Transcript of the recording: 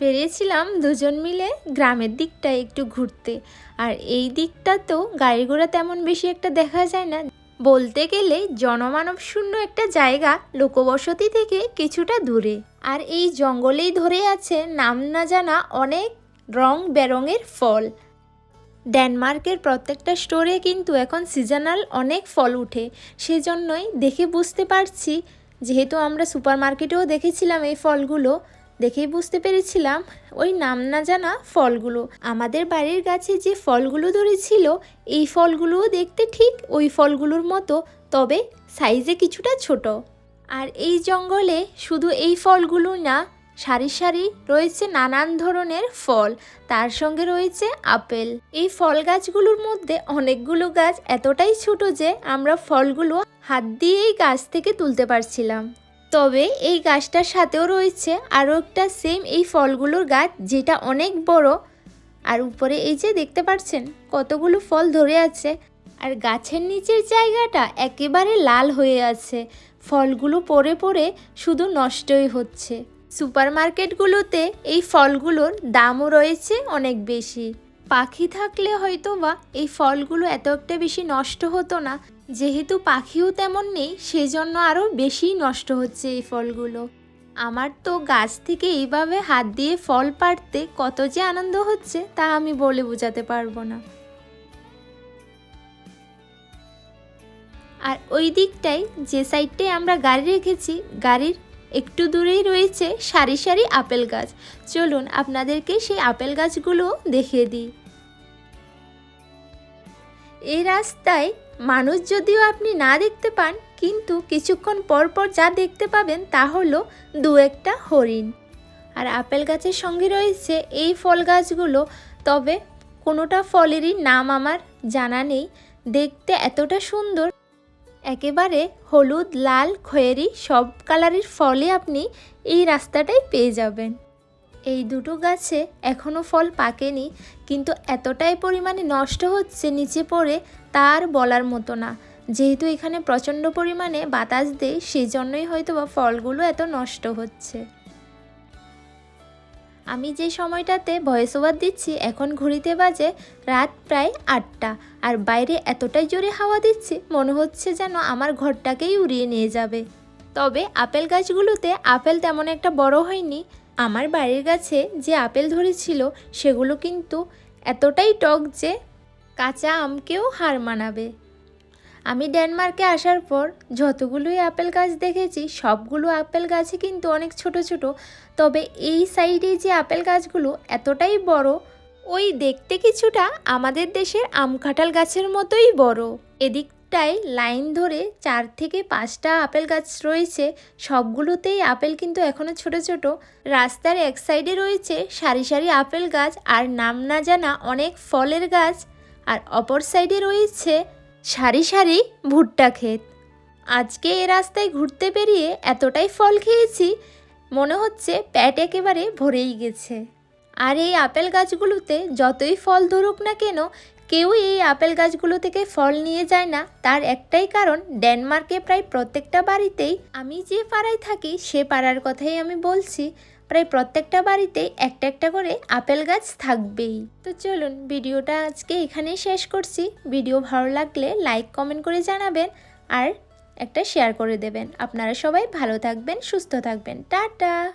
বেরিয়েছিলাম দুজন মিলে গ্রামের দিকটা একটু ঘুরতে। আর এই দিকটা তো গাড়ি ঘোড়া তেমন বেশি একটা দেখা যায় না। বলতে গেলে জনমানব শূন্য একটা জায়গা লোকবসতি থেকে কিছুটা দূরে। আর এই জঙ্গলেই ধরে আছে নাম না জানা অনেক রং বেরঙের ফল। ডেনমার্কের প্রত্যেকটা স্টোরে কিন্তু এখন সিজনাল অনেক ফল উঠে। সেজন্যই দেখে বুঝতে পারছি, যেহেতু আমরা সুপার মার্কেটেও দেখেছিলাম এই ফলগুলো দেখেই বুঝতে পেরেছিলাম ওই নাম না জানা ফলগুলো। আমাদের বাড়ির গাছে যে ফলগুলো ধরেছিল, এই ফলগুলোও দেখতে ঠিক ওই ফলগুলোর মতো, তবে সাইজে কিছুটা ছোট। আর এই জঙ্গলে শুধু এই ফলগুলো না, সারি সারি রয়েছে নানান ধরনের ফল। তার সঙ্গে রয়েছে আপেল। এই ফল গাছগুলোর মধ্যে অনেকগুলো গাছ এতটাই ছোট যে আমরা ফলগুলো হাত দিয়েই গাছ থেকে তুলতে পারছিলাম। তবে এই গাছটার সাথেও রয়েছে আরও একটা সেম এই ফলগুলোর গাছ, যেটা অনেক বড়। আর উপরে এই যে দেখতে পাচ্ছেন, কতগুলো ফল ধরে আছে। আর গাছের নিচের জায়গাটা একেবারে লাল হয়ে আছে। ফলগুলো পড়ে পড়ে শুধু নষ্টই হচ্ছে। সুপার মার্কেটগুলোতে এই ফলগুলোর দামও রয়েছে অনেক বেশি। পাখি থাকলে হয়তো বা এই ফলগুলো এত একটা বেশি নষ্ট হতো না। যেহেতু পাখিও তেমন নেই, সেজন্য আরও বেশি নষ্ট হচ্ছে এই ফলগুলো। আমার তো গাছ থেকে এইভাবে হাত দিয়ে ফল পাড়তে কত যে আনন্দ হচ্ছে, তা আমি বলে বোঝাতে পারব না। আর ওই দিকটাই যে সাইডটায় আমরা গাড়ি রেখেছি, গাড়ির একটু দূরেই রয়েছে সারি সারি আপেল গাছ। চলুন আপনাদেরকে সেই আপেল গাছগুলো দেখিয়ে দিই। এই রাস্তায় মানুষ যদিও আপনি না দেখতে পান, কিন্তু কিছুক্ষণ পর পর যা দেখতে পাবেন তা হলো দু একটা হরিণ। আর আপেল গাছের সঙ্গে রয়েছে এই ফল গাছগুলো, তবে কোনোটা ফলেরই নাম আমার জানা নেই। দেখতে এতটা সুন্দর একেবারে হলুদ, লাল, খয়েরি সব কালারের ফলে আপনি এই রাস্তাটাই পেয়ে যাবেন। এই দুটো গাছে এখনও ফল পাকেনি, কিন্তু এতটাই পরিমাণে নষ্ট হচ্ছে নিচে পড়ে তার বলার মতো না। যেহেতু এখানে প্রচণ্ড পরিমাণে বাতাস দেয় সেই জন্যই হয়তো বা ফলগুলো এত নষ্ট হচ্ছে। আমি যে সময়টাতে ভয়েস ওভার দিচ্ছি, এখন ঘড়িতে বাজে রাত প্রায় আটটা। আর বাইরে এতটাই জোরে হাওয়া দিচ্ছে, মনে হচ্ছে যেন আমার ঘরটাকেই উড়িয়ে নিয়ে যাবে। তবে আপেল গাছগুলোতে আপেল তেমন একটা বড় হয়নি। আমার বাড়ির গাছে যে আপেল ধরেছিল, সেগুলো কিন্তু এতটাই টক যে কাঁচা আমকেও হার মানাবে। আমি ডেনমার্কে আসার পর যতগুলোই আপেল গাছ দেখেছি, সবগুলো আপেল গাছই কিন্তু অনেক ছোট ছোট। তবে এই সাইডে যে আপেল গাছগুলো এতটাই বড়, ওই দেখতে কিছুটা আমাদের দেশের আম কাঁঠাল গাছের মতোই বড়। এদিকটায় লাইন ধরে চার থেকে পাঁচটা আপেল গাছ রয়েছে, সবগুলোতেই আপেল কিন্তু এখনও ছোট ছোট। রাস্তার এক সাইডে রয়েছে সারি সারি আপেল গাছ, আর নাম না জানা অনেক ফলের গাছ। আর অপর সাইডে রয়েছে সারি সারি ভুট্টা ক্ষেত। আজকে এ রাস্তায় ঘুরতে বেরিয়ে এতটাই ফল খেয়েছি, মনে হচ্ছে প্যাট একেবারে ভরেই গেছে। আর এই আপেল গাছগুলোতে যতই ফল ধরুক না কেন কেউ এই আপেল গাছগুলো থেকে ফল নিয়ে যায় না। তার একটাই কারণ, ডেনমার্কে প্রায় প্রত্যেকটা বাড়িতেই আমি যে পাড়ায় থাকি, সে পাড়ার কথাই আমি বলছি। প্রায় প্রত্যেকটা বাড়িতেই একটা একটা করে আপেল গাছ থাকবেই। তো চলুন, ভিডিওটা আজকে এখানেই শেষ করছি। ভিডিও ভালো লাগলে লাইক, কমেন্ট করে জানাবেন আর একটা শেয়ার করে দেবেন। আপনারা সবাই ভালো থাকবেন, সুস্থ থাকবেন। টাটা!